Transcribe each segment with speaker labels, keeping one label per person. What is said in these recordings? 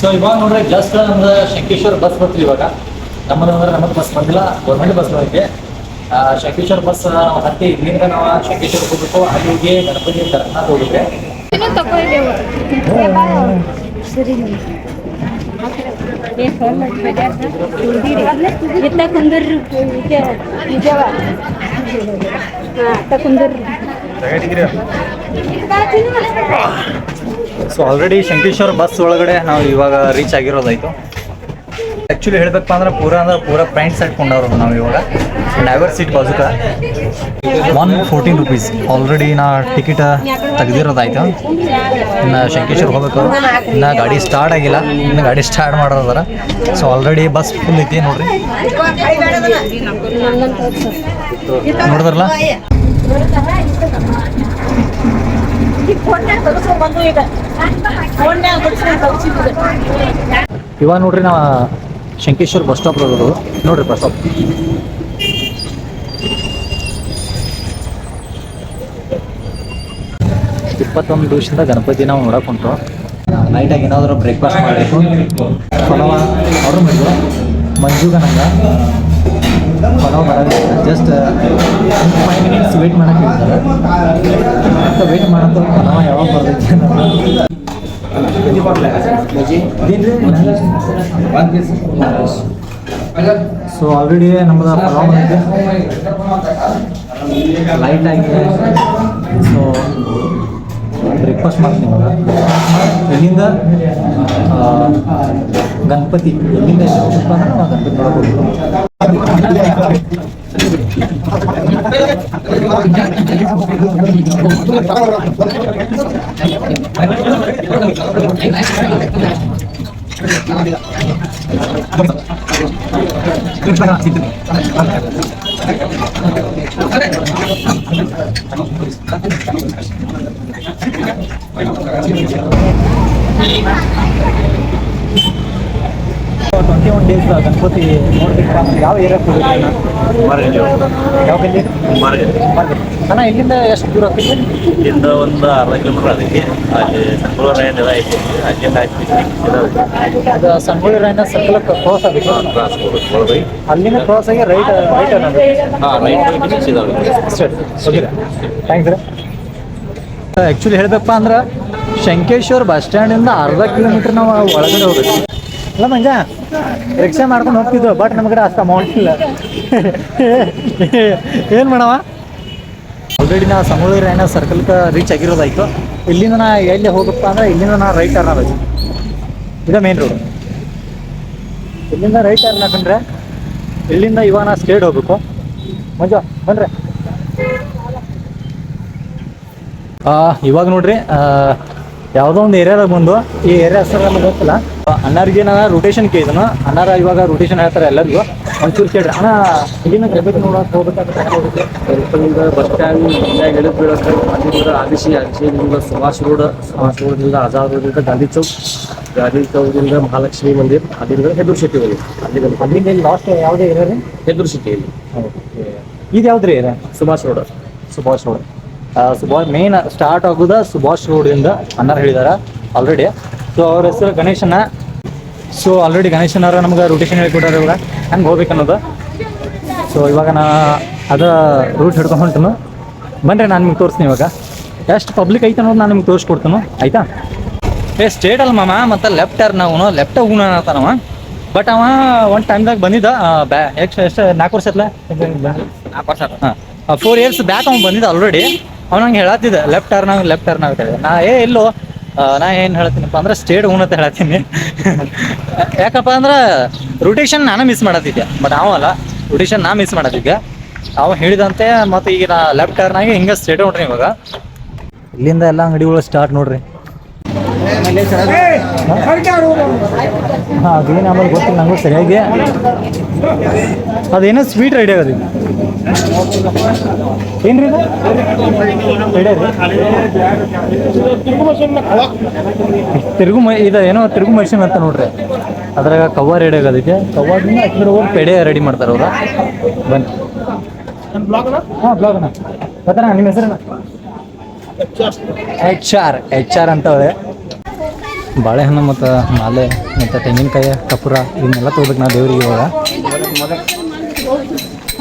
Speaker 1: So ಇವಾಗ ನೋಡ್ರೆ just ನಮ್ದು ಶಂಕೇಶ್ವರ ಬಸ್ ಬರ್ತೀವಿ ಇವಾಗ. ನಮ್ಮದು ಅಂದ್ರೆ ನಮ್ಮದು ಬಸ್ ಬಂದಿಲ್ಲ ಗೌರ್ಮೆಂಟ್ ಬಸ್ ಬಂದೈತೆ ಆ, ಶಂಕೇಶ್ವರ ಬಸ್ ನಾವು ಹತ್ತಿ ಇಲ್ಲಿಂದ ನಾವು ಶಂಕೇಶ್ವರ ಹೋಗ್ಬೇಕು ಅಲ್ಲಿಗೆ ಹೋಗಿ ಗಣಪತಿ ದರ್ಶನ ಹೋಗಿದ್ರೆ
Speaker 2: ಕುಂದರ್ರಿ ನಿಜವ ಹಾಂ ಅತ್ತ ಕುಂದರ್ರಿ
Speaker 1: ಸೊ ಆಲ್ರೆಡಿ ಶಂಕೇಶ್ವರ ಬಸ್ ಒಳಗಡೆ ನಾವು ಇವಾಗ ರೀಚ್ ಆಗಿರೋದಾಯ್ತು. ಆ್ಯಕ್ಚುಲಿ ಹೇಳ್ಬೇಕಪ್ಪ ಅಂದ್ರೆ ಪೂರ ಅಂದ್ರೆ ಪೂರ ಪ್ಯಾಂಟ್ ಸೆಟ್ ಕೊಂಡವ್ರು ನಾವು ಇವಾಗ. ಡೈವರ್ ಸೀಟ್ ಬಾಜುಕ. ಒನ್ ಫೋರ್ಟೀನ್ ರುಪೀಸ್ ಆಲ್ರೆಡಿ ನಾ ಟಿಕೆಟ್ ತೆಗೆದಿರೋದಾಯ್ತು. ಇನ್ನು ಶಂಕೇಶ್ವರ ಹೋಗ್ಬೇಕು. ಇನ್ನು ಗಾಡಿ ಸ್ಟಾರ್ಟ್ ಆಗಿಲ್ಲ. ಇನ್ನು ಗಾಡಿ ಸ್ಟಾರ್ಟ್ ಮಾಡೋದಾರ ಸೊ ಆಲ್ರೆಡಿ ಬಸ್ ಫುಲ್ ಐತಿ ನೋಡ್ರಿ. ನೋಡಿದ್ರಲ್ಲ ಇವಾಗ ನೋಡ್ರಿ ನಾವು ಶಂಕೇಶ್ವರ್ ಬಸ್ ಸ್ಟಾಪ್ ಇರೋದು ನೋಡ್ರಿ ಬಸ್ ಸ್ಟಾಪ್ ಇಪ್ಪತ್ತೊಂದು ದಿವಸದಿಂದ ಗಣಪತಿ ನಾವು ನೋಡಕ್ ಹೊಂಟು ನೈಟಾಗಿ ಏನಾದರೂ ಬ್ರೇಕ್ಫಾಸ್ಟ್ ಮಾಡಬೇಕು. ಅವರು ಮಂಜು ನಂಗೆ ಪಲಾವ್ ಬರೋದಿಲ್ಲ ಜಸ್ಟ್ ಫೈವ್ ಮಿನಿಟ್ಸ್ ವೇಟ್ ಮಾಡೋಕೆ ಇರ್ತಾರೆ ಮತ್ತೆ ವೇಟ್ ಮಾಡೋದು ಪಲಾವ್ ಯಾವಾಗ ಬರ್ತೈತೆ ಸೊ ಆಲ್ರೆಡಿ ನಮ್ಮದು ಪಲಾವ್ ಬಂದಿದೆ. ಲೈಟ್ ಆಗಿದೆ. ಸೊ ಬ್ರೇಕ್ಫಾಸ್ಟ್ ಮಾಡ್ತೀನಿ ಇವಾಗ. ಎಲ್ಲಿಂದ? ಗಣಪತಿ. ಎಲ್ಲಿಂದ ಗಣಪತಿ ಹೋಗ್ಬೇಕು. ಅಂದ್ರೆ ನಾವು ಗಣಪತಿ ನೋಡಕ್ ಹೋಗ್ಬೇಕು ಟ್ವೆಂಟಿ ಒನ್ ಡೇಸ್ ಗಣಪತಿ ನೋಡ್ಬೇಕು ಅಂತ. ಯಾವ ಏರಿಯಾ ಯಾವ ಗಲ್ಲಿ ಅಣ್ಣ ಇಲ್ಲಿಂದ ಎಷ್ಟು ದೂರ ಆಗ್ತೈತಿ
Speaker 3: ಇಲ್ಲಿಂದ ಒಂದು ಅರ್ಧ ಕಿಲೋಮೀಟರ್ ಅದಕ್ಕೆ. ಅಲ್ಲಿ ಸಂಗಳೂರು ರಾಯಣ್ಣ ಎಲ್ಲ ಐತಿ. ಅಲ್ಲಿಂದ ಹಾಕಿ
Speaker 1: ಅದು ಸಂಗೊಳ್ಳಿ ರಾಯಣ್ಣ ಸರ್ಕಲ್ ಕ್ರಾಸ್ ಆಗಬೇಕು
Speaker 3: ಟ್ರಾನ್ಸ್ಪೋರ್ಟ್
Speaker 1: ಅಲ್ಲಿಂದ ಕ್ರಾಸ್ ಆಗಿ ರೈಟ್ ರೈಟ್ ಅನ್ನೋದು
Speaker 3: ಹಾಂ ರೈಟ್ ಸೀದಾ
Speaker 1: ಥ್ಯಾಂಕ್ಸ್ ರೀ ಆ್ಯಕ್ಚುಲಿ ಹೇಳ್ಬೇಕಪ್ಪ ಅಂದ್ರೆ ಶಂಕೇಶ್ವರ್ ಬಸ್ ಸ್ಟ್ಯಾಂಡಿಂದ ಅರ್ಧ ಕಿಲೋಮೀಟರ್ ನಾವು ಒಳಗಡೆ ಹೋಗ್ಬೇಕು. ಅಲ್ಲ ಮಂಜ, ರಿಕ್ಷಾ ಮಾಡ್ಕೊಂಡು ಹೋಗ್ತಿದ್ದು ಬಟ್ ನಮ್ಮ ಕಡೆ ಅಷ್ಟು ಅಮೌಂಟ್ ಇಲ್ಲ. ಏನು ಮಾಡವ ಆಲ್ರೆಡಿ ನಾ ಸಮುದ್ರ ರಾಯಣ್ಣ ಸರ್ಕಲ್ಗೆ ರೀಚ್ ಆಗಿರೋದಾಯ್ತು. ಇಲ್ಲಿಂದ ನಾ ಎಲ್ಲಿ ಹೋಗಪ್ಪ ಅಂದ್ರೆ ಇಲ್ಲಿಂದ ನಾ ರೈಟ್ ಟರ್ನ್ ಆಗಬೇಕು ಇದೇ ಮೇನ್ ರೋಡ್ ಇಲ್ಲಿಂದ ರೈಟ್ ಟರ್ನ್ ಹಾಕಂದ್ರೆ ಇಲ್ಲಿಂದ ಇವಾಗ ನಾ ಸ್ಟೇಟ್ ಹೋಗ್ಬೇಕು. ಮಂಜ ಬನ್ರಿ ಇವಾಗ ನೋಡ್ರಿ ಯಾವುದೋ ಒಂದು ಏರಿಯಾದಾಗ ಬಂದು ಈ ಏರಿಯಾ ಹೆಸರು ನಮ್ಗೆ ಗೊತ್ತಿಲ್ಲ. ರೋಟೇಷನ್ ಅಣ್ಣಾರಿಗೆ ನಾನು ರೊಟೇಷನ್ ಕೇಳಿದನು ಅಣ್ಣಾರ ಇವಾಗ ರೊಟೇಷನ್ ಹೇಳ್ತಾರೆ ಎಲ್ಲರಿಗೂ. ಒಂಚೂರು ಕೇಳ್ರಿ. ಅಣ್ಣ ಇಲ್ಲಿನ ಗಣಪತಿ ನೋಡೋಕೆ ಹೋಗ್ಬೇಕಾದ್ರೆ
Speaker 4: ಬಸ್ ಸ್ಟ್ಯಾಂಡ್ ಮುಂದೆ ಎಳೆದು ಬೀಳಕ್ಕೆ ಅಲ್ಲಿಂದ ಆದಿಶಿ ಆದಿಶಿಯಿಂದ ಸುಭಾಷ್ ರೋಡ್ ಸುಭಾಷ್ ರೋಡ್ದಿಂದ ಆಜಾದ್ ರೋಡಿಂದ ಗಾಂಧಿ ಚೌಕ್ ಗಾಂಧಿ ಚೌಕದಿಂದ ಮಹಾಲಕ್ಷ್ಮಿ ಮಂದಿರ್ ಅಲ್ಲಿಂದ ಹೆದೂರು ಸಿಟಿ ಹೋಗಿ. ಅಲ್ಲಿ
Speaker 1: ಅಲ್ಲಿಂದ ಇಲ್ಲಿ ಲಾಸ್ಟ್ ಯಾವುದೇ ಏರಿಯಾ ರೀ?
Speaker 4: ಹೆದೂರ್ ಸಿಟಿಯಲ್ಲಿ
Speaker 1: ಇದು ಯಾವ್ದು ರೀ
Speaker 4: area? Subhash
Speaker 1: road. Subhash road. Main start ಆಗೋದ Subhash road ಇಂದ ಅನ್ನರ್ ಹೇಳಿದಾರ ಆಲ್ರೆಡಿ ಸೊ ಅವ್ರ ಹೆಸರು ಗಣೇಶನ ಸೊ ಆಲ್ರೆಡಿ ಗಣೇಶನವ್ರ ನಮ್ಗೆ ರೊಟೇಷನ್ ಹೇಳ್ಕೊಟ್ಟಾರ ಇವಾಗ. ಹಂಗೆ ಹೋಗ್ಬೇಕು ಅನ್ನೋದು. ಸೊ ಇವಾಗ ನಾ ಅದ ರೂಟ್ ಹಿಡ್ಕೊಂಡು ಹೊಂಟನು. ಬನ್ರಿ ನಾನು ನಿಮ್ಗೆ ತೋರಿಸ್ತೀನಿ ಇವಾಗ. ಎಷ್ಟು ಪಬ್ಲಿಕ್ ಐತೆ ಅನ್ನೋದು ನಾನು ನಿಮ್ಗೆ ತೋರಿಸ್ಕೊಡ್ತೀನಿ. ಆಯ್ತಾ? ಏ ಸ್ಟೇಟ್ ಅಲ್ಲಿ ಮಾಮ ಮತ್ತೆ ಲೆಫ್ಟ್ ಟರ್ನ್ ಅವನು ಲೆಫ್ಟ್ ಹೋಗೋಣ ಅನ್ನತಾನವ ಬಟ್ ಅವ. ಒಂದು ಟೈಮ್ದಾಗ ಬಂದಿದ್ದ ಬ್ಯಾ ಎಷ್ಟು ಎಷ್ಟು ನಾಲ್ಕು ವರ್ಷ ನಾಲ್ಕು ವರ್ಷ ಹಾಂ. ಫೋರ್ ಇಯರ್ಸ್ ಬ್ಯಾಕ್ ಅವ್ನು ಬಂದಿದ್ದ ಆಲ್ರೆಡಿ ಅವ್ನು ಹಂಗೆ ಹೇಳತ್ತಿದ್ದ ಲೆಫ್ಟ್ ಟರ್ನ್ ಆಗಿ ಲೆಫ್ಟ್ ಟರ್ನ್ ಆಗ್ತಾ ನಾ, ಏ, ಇಲ್ಲೋ ನಾ ಏನು ಹೇಳ್ತೀನಪ್ಪ ಅಂದ್ರೆ ಸ್ಟೇಟ್ ಅಂತ ಹೇಳ್ತೀನಿ ಯಾಕಪ್ಪ ಅಂದ್ರೆ ರೊಟೇಷನ್ ನಾನು ಮಿಸ್ ಮಾಡತ್ತಿದ್ದೆ ಬಟ್ ಅವಲ್ಲ ರೊಟೇಷನ್ ನಾ ಮಿಸ್ ಮಾಡತ್ತಿದ್ದೆ ಅವ ಹೇಳಿದಂತೆ ಮತ್ತೆ ಈಗ ನಾ ಲೆಫ್ಟ್ ಟರ್ನ್ ಆಗಿ ಹಿಂಗೆ ಸ್ಟೇಟ್ ಹೊಂಟ್ರಿ ಇವಾಗ. ಇಲ್ಲಿಂದ ಎಲ್ಲ ಅಂಗಡಿಗಳು ಸ್ಟಾರ್ಟ್ ನೋಡ್ರಿ. ಹಾಂ, ಅದೇನು ಆಮೇಲೆ ಗೊತ್ತಿಲ್ಲ ನನಗೂ ಸರಿಯಾಗಿ. ಅದೇನೋ ಸ್ವೀಟ್ ರೆಡಿ ಆಗದಿ ಏನ್ರಿ ತಿರುಗು ಮೈ ಇದು ಏನೋ ತಿರುಗು ಮಷಿನ್ ಅಂತ ನೋಡ್ರಿ. ಅದ್ರಾಗ ಕವ್ವ ರೆಡಿ ಆಗೋದಕ್ಕೆ ಕವ್ವಾದಿಂದ ಹಾಕಿದ್ರೆ ಹೋಗಿ ಪೆಡೆ ರೆಡಿ ಮಾಡ್ತಾರೆ ಅವ್ರ. ಬನ್ನಿ. ಹಾಂ ಬ್ಲಾಗನ ಬರ್ತಾನ ನಿಮ್ಮ ಹೆಸರೇನ? ಎಚ್ ಆರ್ ಎಚ್ ಆರ್ ಅಂತವ್ರೆ ಬಾಳೆಹಣ್ಣು ಮತ್ತು ಮಾಲೆ ಮತ್ತು ತೆಂಗಿನಕಾಯಿ ಕಪೂರ ಇವನ್ನೆಲ್ಲ ತೊಗೋಬೇಕು ನಾ ದೇವ್ರಿಗೆ ಇವಾಗ.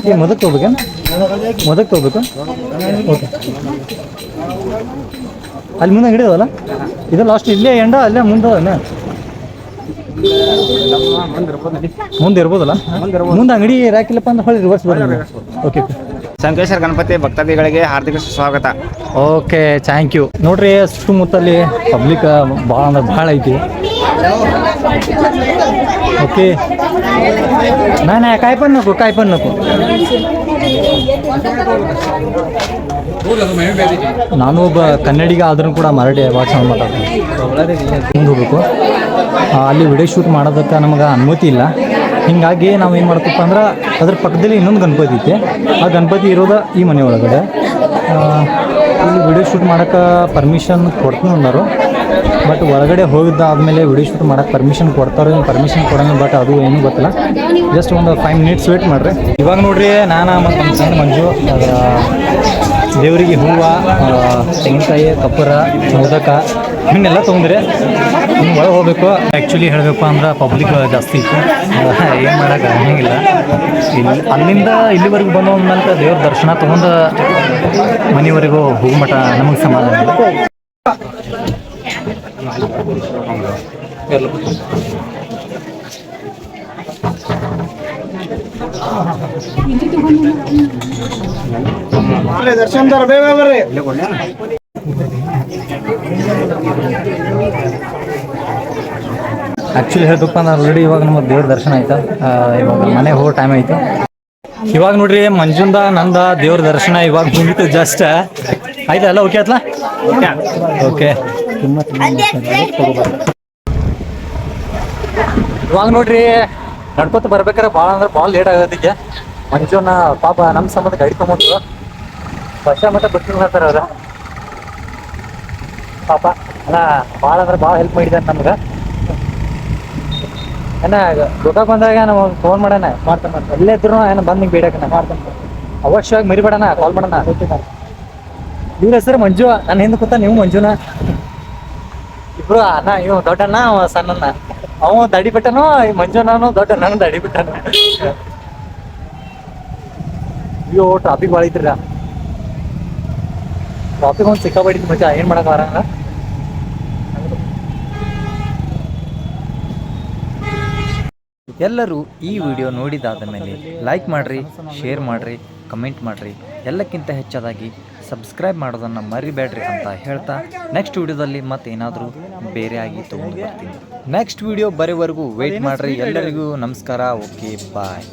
Speaker 1: ಏ ಮೊದಕ್ಕೆ ತೊಗೋಬೇಕೇನು ಮೊದಕ್ಕೆ ತೊಗೋಬೇಕು? ಓಕೆ. ಅಲ್ಲಿ ಮುಂದೆ ಹಿಡಿದವಲ್ಲ? ಇದು ಲಾಸ್ಟ್ ಇಲ್ಲೇ ಎಂಡ ಅಲ್ಲೇ ಮುಂದೆ ಮುಂದೆ ಇರ್ಬೋದಲ್ಲ. ಮುಂದೆ ಅಂಗಡಿ ರಾಕಿಲ್ಲಪ್ಪ ಅಂದ್ರೆ ಹೊಳ್ಳಿ ರಿವರ್ಸ್ ಬರೋಣ ಓಕೆ
Speaker 5: ಸಂಕೇಶ್ವರ ಗಣಪತಿ ಭಕ್ತಾದಿಗಳಿಗೆ ಹಾರ್ದಿಕ ಸ್ವಾಗತ
Speaker 1: ಓಕೆ ಥ್ಯಾಂಕ್ ಯು ನೋಡ್ರಿ ಸುತ್ತಮುತ್ತಲ್ಲಿ ಪಬ್ಲಿಕ್ ಭಾಳ ಅಂದ್ರೆ ಭಾಳ ಐತಿ ಓಕೆ ನಾ ನಾ काय पण नको काय पण नको ನಾನು ಒಬ್ಬ ಕನ್ನಡಿಗ ಆದ್ರೂ ಕೂಡ ಮರಾಠಿ ಭಾಳ ಚಂದ ಮಾತಾಡ್ತೀನಿ ಮುಂದೆ ಹೋಗ್ಬೇಕು ಆ, ಅಲ್ಲಿ ವಿಡಿಯೋ ಶೂಟ್ ಮಾಡೋದಕ್ಕೆ ನಮಗೆ ಅನುಮತಿ ಇಲ್ಲ ಹೀಗಾಗಿ ನಾವು ಏನು ಮಾಡ್ತಪ್ಪ ಅಂದ್ರೆ ಅದ್ರ ಪಕ್ಕದಲ್ಲಿ ಇನ್ನೊಂದು ಗಣಪತಿ ಐತೆ. ಆ ಗಣಪತಿ ಇರೋದ ಈ ಮನೆ ಒಳಗಡೆ. ಇಲ್ಲಿ ವಿಡಿಯೋ ಶೂಟ್ ಮಾಡೋಕ್ಕೆ ಪರ್ಮಿಷನ್ ಕೊಡ್ತೀನಿ ಅಂದರು. ಬಟ್ ಒಳಗಡೆ ಹೋಗಿದ್ದಾದ್ಮೇಲೆ ವಿಡಿಯೋ ಶೂಟ್ ಮಾಡೋಕ್ಕೆ ಪರ್ಮಿಷನ್ ಕೊಡ್ತಾರೆ ಪರ್ಮಿಷನ್ ಕೊಡೋಣ ಬಟ್ ಅದು ಏನೂ ಗೊತ್ತಿಲ್ಲ. ಜಸ್ಟ್ ಒಂದು ಫೈವ್ ಮಿನಿಟ್ಸ್ ವೇಟ್ ಮಾಡ್ರಿ. ಇವಾಗ ನೋಡ್ರಿ ನಾನು ಮತ್ತು ನಮ್ಮ ಸಣ್ಣ ಮಂಜು ದೇವರಿಗೆ ಹೂವು ತೆಂಗಿನಕಾಯಿ, ಕಪ್ಪುರ, ಮೋದಕ ಇವನ್ನೆಲ್ಲ ತೊಗೊಂಡ್ರೆ ಇನ್ನು ಒಳಗೆ ಹೋಗ್ಬೇಕು. ಆ್ಯಕ್ಚುಲಿ ಹೇಳಬೇಕು ಅಂದ್ರೆ ಪಬ್ಲಿಕ್ ಜಾಸ್ತಿ ಇತ್ತು. ಏನು ಮಾಡೋಕೆ ಆಗಂಗಿಲ್ಲ. ಇಲ್ಲಿ ಅಲ್ಲಿಂದ ಇಲ್ಲಿವರೆಗೂ ಬಂದು ನಂತರ ದೇವ್ರ ದರ್ಶನ ತೊಗೊಂಡು ಮನೆವರೆಗೂ ಹೋಗೋ ಮಟ ನಮಗೆ ಸಮಾಧಾನ ಇಲ್ಲ ಆ್ಯಕ್ಚುಲಿ ಹೇಳ್ಬೇಕಪ್ಪ ಅಂದ್ರೆ ಆಲ್ರೆಡಿ ಇವಾಗ ನಮ್ಮ ದೇವ್ರ ದರ್ಶನ ಆಯ್ತು? ಇವಾಗ ಮನೆಗೆ ಹೋಗೋ ಟೈಮ್ ಆಯ್ತು. ಇವಾಗ ನೋಡ್ರಿ, ಮಂಜುಂದ, ನಂದ, ದೇವ್ರ ದರ್ಶನ ಇವಾಗ ಮುಗಿತು ಜಸ್ಟ್ ಆಯ್ತಾ ಎಲ್ಲ? ಓಕೆ ಆತ್ಲಾ ಓಕೆ ಇವಾಗ ನೋಡ್ರಿ, ನಡ್ಕೊತ ಬರ್ಬೇಕಾರೆ ಭಾಳ ಅಂದ್ರೆ ಭಾಳ ಲೇಟ್ ಆಗೋದಕ್ಕೆ ಮಂಜುನ ಪಾಪ ನಮ್ಮ ಸಂಬಂಧ ಗಾಡಿ ತೊಗೊಂಡ್ರು. ವರ್ಷ ಮಟ್ಟ ಬಿಟ್ಟು ಹೇಳ್ತಾರೆ ಅವ್ರ. ಪಾಪ. ಅಲ್ಲ ಭಾಳ ಅಂದ್ರೆ ಭಾಳ ಹೆಲ್ಪ್ ಮಾಡಿದ್ದಾನೆ ನಮ್ಗೆ. ಏನ ಗೋಕಾಕ್ ಬಂದಾಗ ನಾವು ಫೋನ್ ಮಾಡೋಣ, ಮಾಡ್ತಾನೆ ಮಾಡ್ತಾನೆ. ಎಲ್ಲೇ ಇದ್ರು ಏನ ಬಂದು ನಿಂಗೆ ಬೇಡಕನ ಮಾಡ್ತಾನೆ ಅವಶ್ಯವಾಗಿ ಮರಿಬೇಡಣ ಕಾಲ್ ಮಾಡೋಣ. ಇವ್ರ ಹೆಸರು ಮಂಜು ನನ್ನ ಹಿಂದೆ ಕೂತ ನೀವು ಮಂಜುನ. ಇಬ್ರು ಅಣ್ಣ, ಇವ್ ದೊಡ್ಡಣ್ಣ, ಅವ ಸಣ್ಣಣ್ಣ. ಅವ ದಡಿ ಬಿಟ್ಟನು ಈ ಮಂಜು ನಾನು ದೊಡ್ಡ ನಾನು ದಡಿ ಬಿಟ್ಟನು ಅಯ್ಯೋ ಟ್ರಾಫಿಕ್ ಭಾಳ ಟ್ರಾಫಿಕ್ ಒಂದು ಸಿಕ್ಕಾಬಿಟ್ಟಿದ್ ಮಜಾ, ಏನ್ ಮಾಡಕ್ ಬರಂಗ
Speaker 6: ಎಲ್ಲರೂ ಈ ವಿಡಿಯೋ ನೋಡಿದಾದ ಮೇಲೆ ಲೈಕ್ ಮಾಡಿರಿ ಶೇರ್ ಮಾಡಿರಿ ಕಮೆಂಟ್ ಮಾಡಿರಿ. ಎಲ್ಲಕ್ಕಿಂತ ಹೆಚ್ಚಾದಾಗಿ ಸಬ್ಸ್ಕ್ರೈಬ್ ಮಾಡೋದನ್ನು ಮರಿಬೇಡ್ರಿ ಅಂತ ಹೇಳ್ತಾ ನೆಕ್ಸ್ಟ್ ವಿಡಿಯೋದಲ್ಲಿ ಮತ್ತೇನಾದರೂ ಬೇರೆ ಆಗಿ ತೊಗೊಂಡು ಬರ್ತೀನಿ. ನೆಕ್ಸ್ಟ್ ವಿಡಿಯೋ ಬರೋವರೆಗೂ ವೆಯ್ಟ್ ಮಾಡಿರಿ. ಎಲ್ಲರಿಗೂ ನಮಸ್ಕಾರ. Okay bye